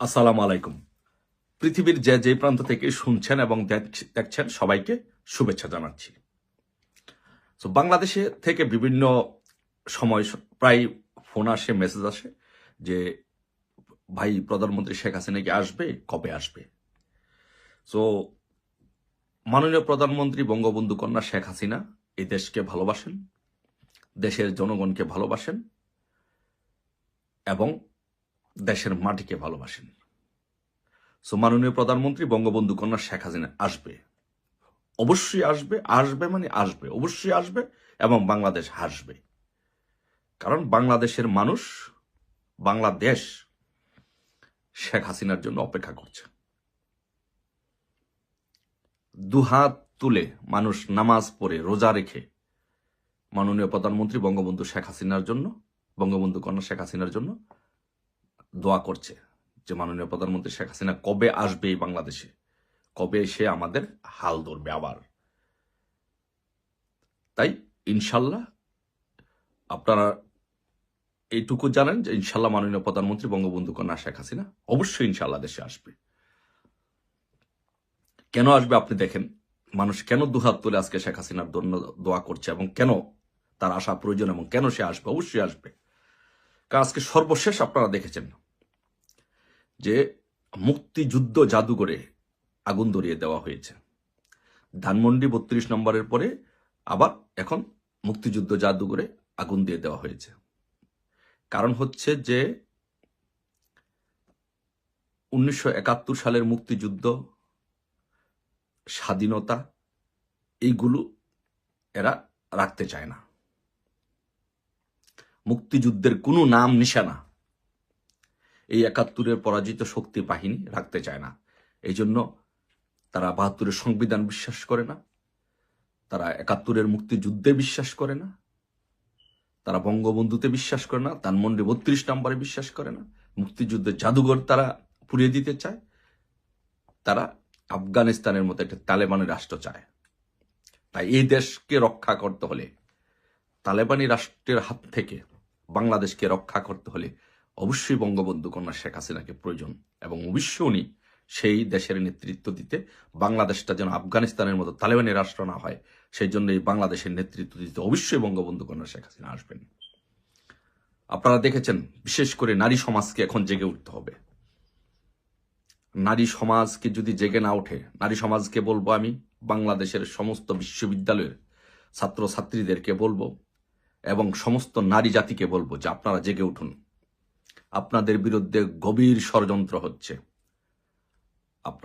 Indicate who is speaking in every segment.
Speaker 1: আসসালামু আলাইকুম। পৃথিবীর যে যে প্রান্ত থেকে শুনছেন এবং দেখ- দেখছেন, সবাইকে শুভেচ্ছা জানাচ্ছি। তো বাংলাদেশে থেকে বিভিন্ন সময় প্রায় ফোন আসে, মেসেজ আসে যে, ভাই, প্রধানমন্ত্রী শেখ হাসিনা কি আসবে? কবে আসবে? তো মাননীয় প্রধানমন্ত্রী বঙ্গবন্ধু কন্যা শেখ হাসিনা এই দেশকে ভালোবাসেন, দেশের জনগণকে ভালোবাসেন এবং দেশের মাটিকে ভালোবাসেন। সো মাননীয় প্রধানমন্ত্রী বঙ্গবন্ধু কন্যা শেখ হাসিনা আসবে। অবশ্যই আসবে আসবে মানে আসবে, অবশ্যই আসবে এবং বাংলাদেশ হাসবে। কারণ বাংলাদেশের মানুষ, বাংলাদেশ শেখ হাসিনার জন্য অপেক্ষা করছে। দুহাত তুলে মানুষ নামাজ পড়ে, রোজা রেখে মাননীয় প্রধানমন্ত্রী বঙ্গবন্ধু শেখ হাসিনার জন্য, বঙ্গবন্ধু কন্যা শেখ হাসিনার জন্য দোয়া করছে যে মাননীয় প্রধানমন্ত্রী শেখ হাসিনা কবে আসবে এই বাংলাদেশে? কবে এসে আমাদের হাল ধরবে আবার? তাই ইনশাল্লাহ আপনারা এইটুকু জানেন যে ইনশাল্লাহ মাননীয় প্রধানমন্ত্রী বঙ্গবন্ধু কন্যা শেখ হাসিনা অবশ্যই ইনশাল্লাহ দেশে আসবে। কেন আসবে আপনি দেখেন, মানুষ কেন দুহাত তুলে আজকে শেখ হাসিনার দোয়া করছে এবং কেন তার আসা প্রয়োজন এবং কেন সে আসবে? অবশ্যই আসবে। আজকে সর্বশেষ আপনারা দেখেছেন যে মুক্তিযুদ্ধ জাদুঘরে আগুন ধরিয়ে দেওয়া হয়েছে। ধানমন্ডি বত্রিশ নম্বরের পরে আবার এখন মুক্তিযুদ্ধ জাদুঘরে আগুন দিয়ে দেওয়া হয়েছে। কারণ হচ্ছে যে উনিশশো একাত্তর সালের মুক্তিযুদ্ধ, স্বাধীনতা, এইগুলো এরা রাখতে চায় না। মুক্তিযুদ্ধের কোনো নাম নিশানা। এই একাত্তরের পরাজিত শক্তি বাহিনী রাখতে চায় না। এই জন্য তারা বাহাত্তরের সংবিধান বিশ্বাস করে না। তারা একাত্তরের মুক্তিযুদ্ধে বিশ্বাস করে না। তারা বঙ্গবন্ধুতে বিশ্বাস করে না। ধানমন্ডি বত্রিশ নম্বরে বিশ্বাস করে না। মুক্তিযুদ্ধের জাদুঘর তারা পুড়িয়ে দিতে চায়। তারা আফগানিস্তানের মতো একটা তালেবানি রাষ্ট্র চায়। তাই এই দেশকে রক্ষা করতে হলে তালেবানি রাষ্ট্রের হাত থেকে বাংলাদেশকে রক্ষা করতে হলে অবশ্যই বঙ্গবন্ধু কন্যা শেখ হাসিনাকে প্রয়োজন এবং অবশ্যই উনি সেই দেশের নেতৃত্ব দিতে বাংলাদেশটা যেন আফগানিস্তানের মতো তালেবানের রাষ্ট্র না হয়, সেই জন্য এই বাংলাদেশের নেতৃত্ব দিতে অবশ্যই বঙ্গবন্ধু কন্যা শেখ হাসিনা আসবেন। আপনারা দেখেছেন, বিশেষ করে নারী সমাজকে এখন জেগে উঠতে হবে। নারী সমাজকে যদি জেগে না ওঠে, নারী সমাজকে বলব আমি, বাংলাদেশের সমস্ত বিশ্ববিদ্যালয়ের ছাত্র ছাত্রীদেরকে বলব এবং সমস্ত নারী জাতিকে বলব যে আপনারা জেগে উঠুন। আপনাদের বিরুদ্ধে গভীর ষড়যন্ত্র হচ্ছে।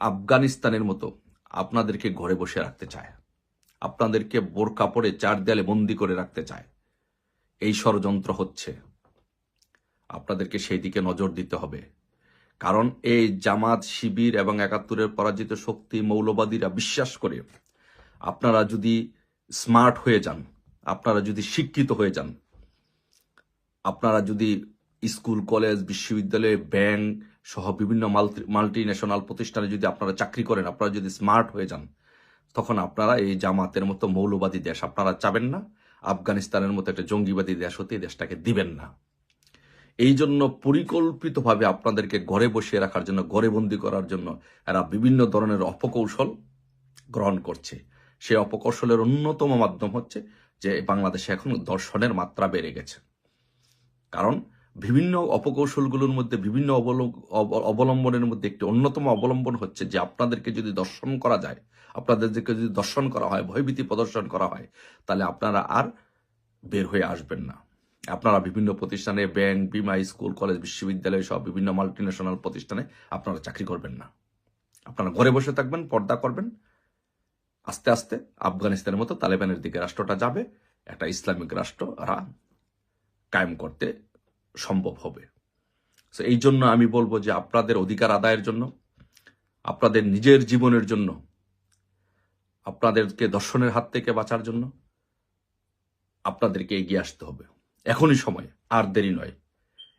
Speaker 1: আফগানিস্তানের মতো আপনাদেরকে ঘরে বসে রাখতে চায়। আপনাদেরকে বোরকা পরে চার দেয়ালে বন্দি করে রাখতে চায়। এই ষড়যন্ত্র হচ্ছে। আপনাদেরকে সেই দিকে নজর দিতে হবে। কারণ এই জামাত, শিবির এবং একাত্তরের পরাজিত শক্তি মৌলবাদীরা বিশ্বাস করে আপনারা যদি স্মার্ট হয়ে যান আপনারা যদি শিক্ষিত হয়ে যান, আপনারা যদি স্কুল, কলেজ, বিশ্ববিদ্যালয়, ব্যাংক সহ বিভিন্ন মাল্টি ন্যাশনাল প্রতিষ্ঠানে যদি আপনারা চাকরি করেন, আপনারা যদি স্মার্ট হয়ে যান, তখন আপনারা এই জামাতের মতো মৌলবাদী দেশ আপনারা চাবেন না। আফগানিস্তানের মতো একটা জঙ্গিবাদী দেশ হতে দেশটাকে দিবেন না। এই জন্য পরিকল্পিতভাবে আপনাদেরকে ঘরে বসিয়ে রাখার জন্য, ঘরে বন্দি করার জন্য এরা বিভিন্ন ধরনের অপকৌশল গ্রহণ করছে। সেই অপকৌশলের অন্যতম মাধ্যম হচ্ছে যে বাংলাদেশে এখন দর্শনের মাত্রা বেড়ে গেছে। কারণ বিভিন্ন অপকৌশলগুলোর মধ্যে, বিভিন্ন অবলম্ব- অব- অবলম্বনের মধ্যে একটি অন্যতম অবলম্বন হচ্ছে যে আপনাদেরকে যদি দর্শন করা যায়, আপনাদেরকে যদি দর্শন করা হয়, ভয়ভীতি প্রদর্শন করা হয়, তাহলে আপনারা আর বের হয়ে আসবেন না। আপনারা বিভিন্ন প্রতিষ্ঠানে, ব্যাংক, বিমা, স্কুল, কলেজ, বিশ্ববিদ্যালয় সব বিভিন্ন মাল্টি ন্যাশনাল প্রতিষ্ঠানে আপনারা চাকরি করবেন না। আপনারা ঘরে বসে থাকবেন, পর্দা করবেন আস্তে আস্তে আফগানিস্তানের মতো তালেবানের দিকে রাষ্ট্রটা যাবে, একটা ইসলামিক রাষ্ট্র ওরা কায়েম করতে সম্ভব হবে। সো এই জন্য আমি বলব যে আপনাদের অধিকার আদায়ের জন্য, আপনাদের নিজের জীবনের জন্য, আপনাদেরকে দর্শনের হাত থেকে বাঁচার জন্য আপনাদেরকে এগিয়ে আসতে হবে। এখনই সময়, আর দেরি নয়।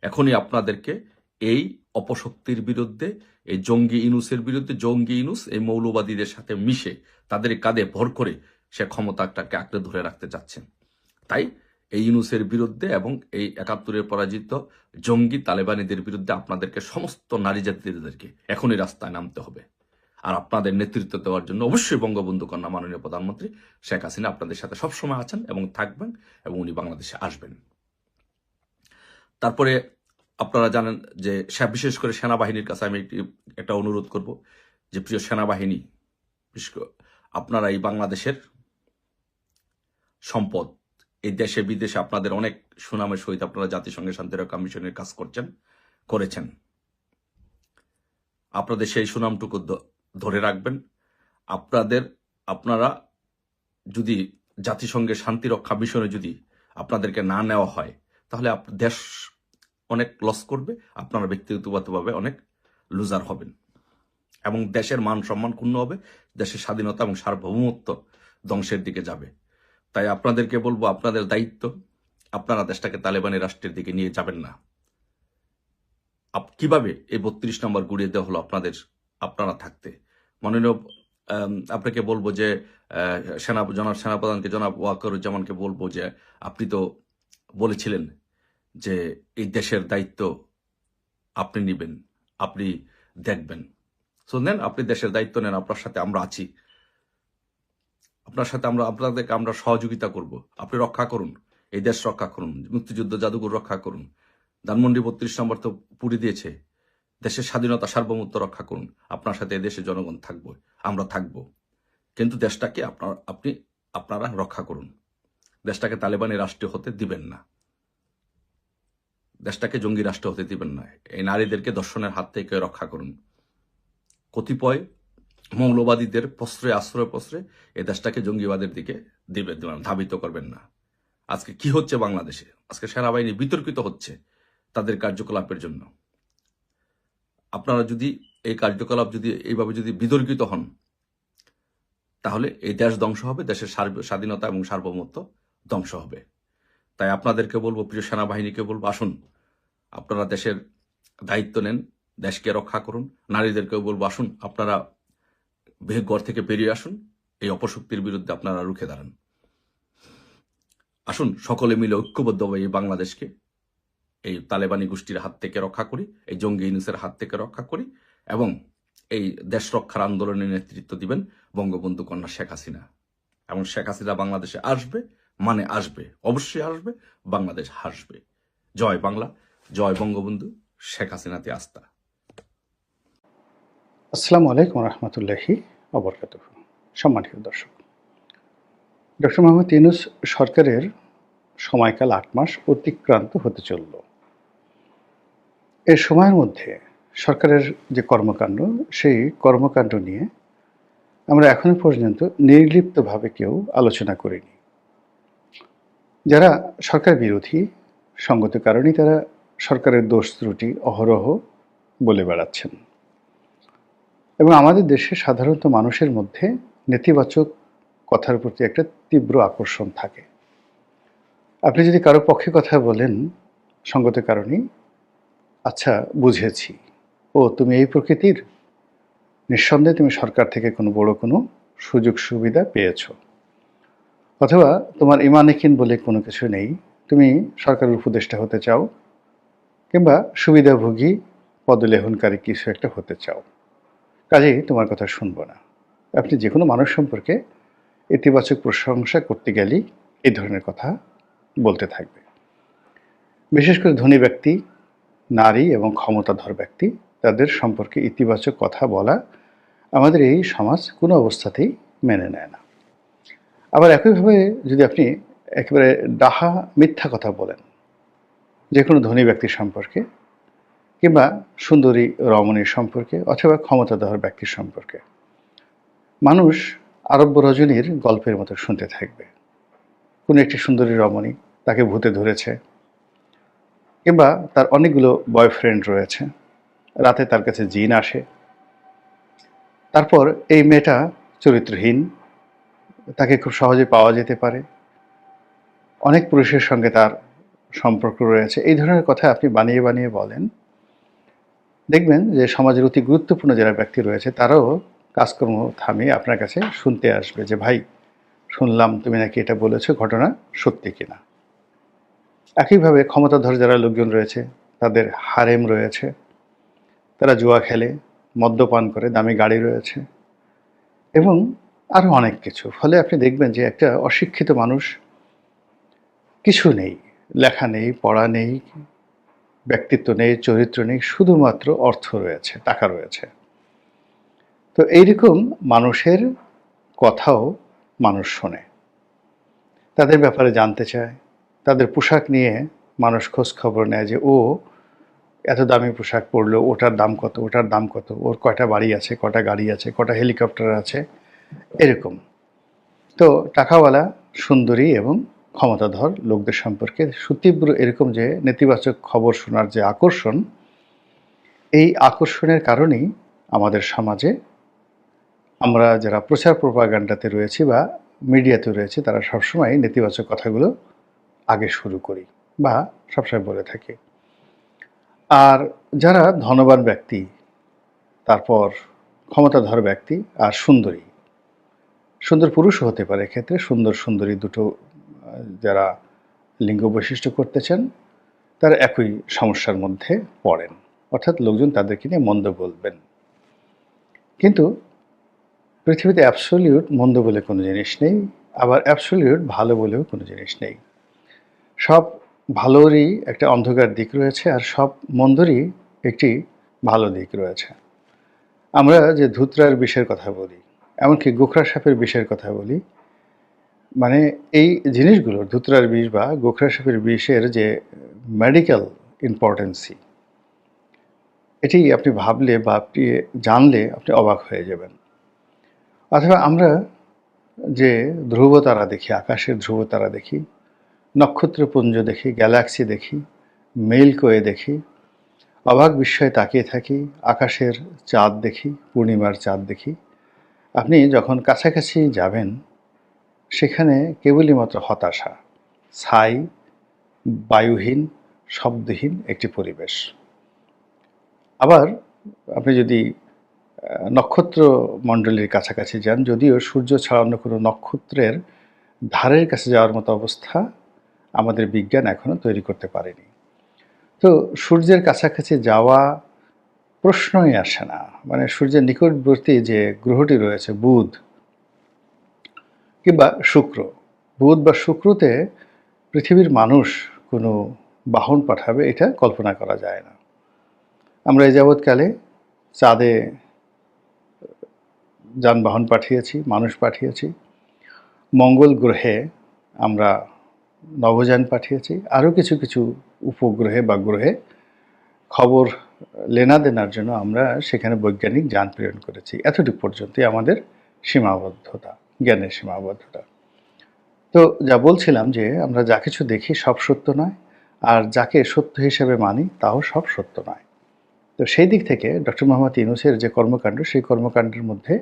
Speaker 1: এখনই আপনাদেরকে এই অপশক্তির বিরুদ্ধে, এই জঙ্গি ইনুসের বিরুদ্ধে, জঙ্গি ইনুস এই মৌলবাদীদের সাথে মিশে তাদের কাঁধে ভর করে সে ক্ষমতাটাকে আঁকড়ে ধরে রাখতে চাচ্ছেন তাই এই ইউনুসের বিরুদ্ধে এবং এই একাত্তরের পরাজিত জঙ্গি তালেবানিদের বিরুদ্ধে আপনাদেরকে সমস্ত নারী জাতিদেরকে এখনই রাস্তায় নামতে হবে। আর আপনাদের নেতৃত্ব দেওয়ার জন্য অবশ্যই বঙ্গবন্ধু কন্যা মাননীয় প্রধানমন্ত্রী শেখ হাসিনা আপনাদের সাথে সবসময় আছেন এবং থাকবেন এবং উনি বাংলাদেশে আসবেন। তারপরে আপনারা জানেন যে বিশেষ করে সেনাবাহিনীর কাছে আমি একটি একটা অনুরোধ করব যে প্রিয় সেনাবাহিনী আপনারা এই বাংলাদেশের সম্পদ, এই দেশে বিদেশে আপনাদের অনেক সুনামের সহিত আপনারা জাতিসংঘের শান্তিরক্ষা মিশনের কাজ করছেন, করেছেন। আপনাদের সেই সুনামটুকু ধরে রাখবেন। আপনাদের আপনারা যদি জাতিসংঘের শান্তিরক্ষা মিশনে যদি আপনাদেরকে না নেওয়া হয়, তাহলে দেশ অনেক লস করবে, আপনারা ব্যক্তিগতভাবে অনেক লুজার হবেন। এবং দেশের মান সম্মান ক্ষুণ্ণ হবে, দেশের স্বাধীনতা এবং সার্বভৌমত্ব ধ্বংসের দিকে যাবে। তাই আপনাদেরকে বলব, আপনাদের দায়িত্ব, আপনারা দেশটাকে তালেবানি রাষ্ট্রের দিকে নিয়ে যাবেন না। কীভাবে এই বত্রিশ নম্বর গুড়িয়ে দেওয়া হলো আপনাদের, আপনারা থাকতে? মাননীয় আপনাকে বলব যে সেনা জনাব, সেনাপ্রধানকে জনাব ওয়াকরুজ্জামানকে বলব যে, আপনি তো বলেছিলেন যে এই দেশের দায়িত্ব আপনি নেবেন, আপনি দেখবেন। সো নেন, আপনি দেশের দায়িত্ব নেন, আপনার সাথে আমরা আছি। আপনার সাথে আমরা, আপনাদেরকে আমরা সহযোগিতা করব। আপনি রক্ষা করুন, এই দেশ রক্ষা করুন, মুক্তিযুদ্ধ জাদুঘর রক্ষা করুন। ধানমন্ডি বত্রিশ নম্বর তো পুরি দিয়েছে। দেশের স্বাধীনতা সার্বভৌমত্ব রক্ষা করুন। আপনার সাথে দেশের জনগণ থাকব, আমরা থাকব। কিন্তু দেশটাকে আপনার, আপনি, আপনারা রক্ষা করুন। দেশটাকে তালেবানি রাষ্ট্রীয় হতে দিবেন না। দেশটাকে জঙ্গি রাষ্ট্র হতে দিবেন না। এই নারীদেরকে দর্শনের হাত থেকে রক্ষা করুন। কতিপয় মৌলবাদীদের প্রশ্রয়, আশ্রয় প্রশ্রয় এই দেশটাকে জঙ্গিবাদের দিকে দিবে ধাবিত করবেন না। আজকে কি হচ্ছে বাংলাদেশে? আজকে সেনাবাহিনী বিতর্কিত হচ্ছে তাদের কার্যকলাপের জন্য। আপনারা যদি এই কার্যকলাপ যদি এইভাবে যদি বিতর্কিত হন, তাহলে এই দেশ ধ্বংস হবে, দেশের স্বাধীনতা এবং সার্বভৌমত্ব ধ্বংস হবে। তাই আপনাদেরকে বলব, প্রিয় সেনাবাহিনীকে বলব, আসুন, আপনারা দেশের দায়িত্ব নেন, দেশকে রক্ষা করুন, নারীদেরকেও বলব, আসুন, আপনারা ঘর থেকে বেরিয়ে আসুন, এই অপশক্তির বিরুদ্ধে আপনারা রুখে দাঁড়ান। আসুন, সকলে মিলে ঐক্যবদ্ধভাবে এই বাংলাদেশকে, এই তালেবানি গোষ্ঠীর হাত থেকে রক্ষা করি, এই জঙ্গি ইউনুসের হাত থেকে রক্ষা করি এবং এই দেশ রক্ষার আন্দোলনে নেতৃত্ব দিবেন বঙ্গবন্ধু কন্যা শেখ হাসিনা। এবং শেখ হাসিনা বাংলাদেশে আসবে মানে আসবে, অবশ্যই আসবে, বাংলাদেশ হাসবে। জয় বাংলা, জয় বঙ্গবন্ধু, শেখ হাসিনাতে আস্থা।
Speaker 2: আসসালামু আলাইকুম রহমতুল্লাহি অবরকাত সম্মানিত দর্শক, ডক্টর মোহাম্মদ ইউনুস সরকারের সময়কাল আট মাস অতিক্রান্ত হতে চলল। এর সময়ের মধ্যে সরকারের যে কর্মকাণ্ড, সেই কর্মকাণ্ড নিয়ে আমরা এখনও পর্যন্ত নির্লিপ্তভাবে কেউ আলোচনা করিনি। যারা সরকার বিরোধী, সঙ্গত কারণেই তারা সরকারের দোষ ত্রুটি অহরহ বলে বেড়াচ্ছেন। এবং আমাদের দেশে সাধারণত মানুষের মধ্যে নেতিবাচক কথার প্রতি একটা তীব্র আকর্ষণ থাকে। আপনি যদি কারও পক্ষে কথা বলেন, সঙ্গত কারণেই আচ্ছা বুঝেছি। ও, তুমি এই প্রকৃতির? নিঃসন্দেহে তুমি সরকার থেকে কোনো বড় কোনো সুযোগ সুবিধা পেয়েছ। অথবা তোমার ইমানিকিন বলে কোনো কিছু নেই। তুমি সরকারের উপদেষ্টা হতে চাও কিংবা সুবিধাভোগী পদলেহনকারী কিছু একটা হতে চাও। কাজেই তোমার কথা শুনব না। আপনি যে কোনো মানুষ সম্পর্কে ইতিবাচক প্রশংসা করতে গেলেই এই ধরনের কথা বলতে থাকবে। বিশেষ করে ধনী ব্যক্তি, নারী এবং ক্ষমতাধর ব্যক্তি, তাদের সম্পর্কে ইতিবাচক কথা বলা আমাদের এই সমাজ কোনো অবস্থাতেই মেনে নেয় না। আবার একইভাবে যদি আপনি একেবারে ডাহা, মিথ্যা কথা বলেন যে কোনো ধনী ব্যক্তির সম্পর্কে, কিংবা সুন্দরী, রমণীর সম্পর্কে, অথবা ক্ষমতাধর ব্যক্তির সম্পর্কে, মানুষ আরব্য রজনীর গল্পের মতো শুনতে থাকবে। কোনো একটি সুন্দরী রমণী তাকে ভূতে ধরেছে, কিংবা তার অনেকগুলো বয়ফ্রেন্ড রয়েছে, রাতে তার কাছে জিন আসে, তারপর এই মেয়েটা চরিত্রহীন তাকে খুব সহজে পাওয়া যেতে পারে। অনেক পুরুষের সঙ্গে তার সম্পর্ক রয়েছে। এই ধরনের কথা আপনি বানিয়ে বানিয়ে বলেন। দেখবেন যে সমাজের অতি গুরুত্বপূর্ণ যারা ব্যক্তি রয়েছে, তারাও কাজকর্ম থামিয়ে আপনার কাছে শুনতে আসবে যে, ভাই, শুনলাম তুমি নাকি এটা বলেছ, ঘটনা সত্যি কিনা? একইভাবে ক্ষমতাধর যারা লোকজন রয়েছে, তাদের হারেম রয়েছে। তারা জুয়া খেলে, মদ্যপান করে, দামি গাড়ি রয়েছে। এবং আরও অনেক কিছু। ফলে আপনি দেখবেন যে একটা অশিক্ষিত মানুষ কিছু নেই, লেখা নেই, পড়া নেই, ব্যক্তিত্ব নেই, চরিত্র নেই, শুধুমাত্র অর্থ রয়েছে, টাকা রয়েছে। তো এইরকম মানুষের কথাও মানুষ শোনে। তাদের ব্যাপারে জানতে চায়। তাদের পোশাক নিয়ে মানুষ খোঁজ খবর নেয় যে, ও এত দামি পোশাক পরলো, ওটার দাম কত, ওটার দাম কত, ওর কয়টা বাড়ি আছে কটা গাড়ি আছে কটা হেলিকপ্টার আছে? এরকম। তো টাকাওয়ালা, সুন্দরী এবং ক্ষমতাধর লোকদের সম্পর্কে সুতীব্র এরকম যে নেতিবাচক খবর শোনার যে আকর্ষণ, এই আকর্ষণের কারণেই আমাদের সমাজে আমরা যারা প্রচার প্রপাগান্ডাতে রয়েছি বা মিডিয়াতে রয়েছে, তারা সবসময় নেতিবাচক কথাগুলো আগে শুরু করি বা সবসময় বলে থাকি। আর যারা ধনবান ব্যক্তি, তারপর ক্ষমতাধর ব্যক্তি আর সুন্দরী সুন্দর পুরুষও হতে পারে এক্ষেত্রে। সুন্দর, সুন্দরী দুটো যারা লিঙ্গ বৈশিষ্ট্য করতে চান তারা একই সমস্যার মধ্যে পড়েন। অর্থাৎ লোকজন তাদেরকে নিয়ে মন্দ বলবেন। কিন্তু পৃথিবীতে অ্যাবসলিউট মন্দ বলে কোনো জিনিস নেই, আবার অ্যাবসলিউট ভালো বলেও কোনো জিনিস নেই। সব ভালোরই একটা অন্ধকার দিক রয়েছে, আর সব মন্দরই একটি ভালো দিক রয়েছে। আমরা যে ধুতরার বিষের কথা বলি এমনকি গোখরা সাপের বিষের কথা বলি মানে এই জিনিসগুলোর, ধুতরার বিষ বা গোখরা সাপের বিষের যে মেডিকেল ইম্পর্টেন্সি এটি আপনি ভাবলে বা আপনি জানলে আপনি অবাক হয়ে যাবেন। অথবা আমরা যে ধ্রুবতারা দেখি, আকাশের ধ্রুবতারা দেখি, নক্ষত্রপুঞ্জ দেখি গ্যালাক্সি দেখি, মেলকোয়ে দেখি, অবাক বিস্ময়ে তাকিয়ে থাকি, আকাশের চাঁদ দেখি, পূর্ণিমার চাঁদ দেখি আপনি যখন কাছাকাছি যাবেন, সেখানে কেবলই মাত্র হতাশা, ছাই, বায়ুহীন, শব্দহীন একটি পরিবেশ। আবার আপনি যদি নক্ষত্র মণ্ডলীর কাছাকাছি যান, যদিও সূর্য ছাড়া অন্য কোনো নক্ষত্রের ধারের কাছে যাওয়ার মতো অবস্থা আমাদের বিজ্ঞান এখনও তৈরি করতে পারেনি। তো সূর্যের কাছাকাছি যাওয়া প্রশ্নই আসে না। মানে সূর্যের নিকটবর্তী যে গ্রহটি রয়েছে, বুধ কিংবা শুক্র, বুধ বা শুক্রতে পৃথিবীর মানুষ কোনো বাহন পাঠাবে, এটা কল্পনা করা যায় না। আমরা এই যাবৎকালে চাঁদে যানবাহন পাঠিয়েছি, মানুষ পাঠিয়েছি। মঙ্গল গ্রহে আমরা নভোযান পাঠিয়েছি। আরও কিছু কিছু উপগ্রহে বা গ্রহে খবর লেনা দেনার জন্য আমরা সেখানে বৈজ্ঞানিক যান প্রেরণ করেছি। এতটুকু পর্যন্তই আমাদের সীমাবদ্ধতা, জ্ঞানের সীমাবদ্ধতা। তো যা বলছিলাম যে, আমরা যা কিছু দেখি সব সত্য নয়, আর যাকে সত্য হিসেবে মানি তাও সব সত্য নয়। তো সেই দিক থেকে ডক্টর মোহাম্মদ ইউনুসের যে কর্মকাণ্ড, সেই কর্মকাণ্ডের মধ্যে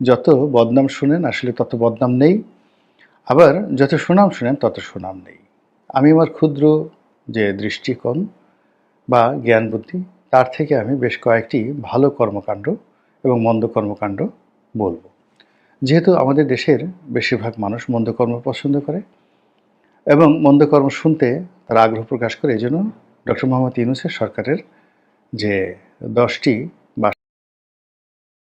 Speaker 2: যত বদনাম শুনেন, আসলে তত বদনাম নেই। আবার যত সুনাম শুনেন, তত সুনাম নেই। আমি আমার ক্ষুদ্র যে দৃষ্টিকোণ বা জ্ঞান বুদ্ধি তার থেকে আমি বেশ কয়েকটি ভালো কর্মকাণ্ড এবং মন্দ কর্মকাণ্ড বলব। যেহেতু আমাদের দেশের বেশিরভাগ মানুষ মন্দ কর্ম পছন্দ করে এবং মন্দ কর্ম শুনতে তারা আগ্রহ প্রকাশ করে, এই জন্য ডক্টর মোহাম্মদ ইউনুসের সরকারের যে দশটি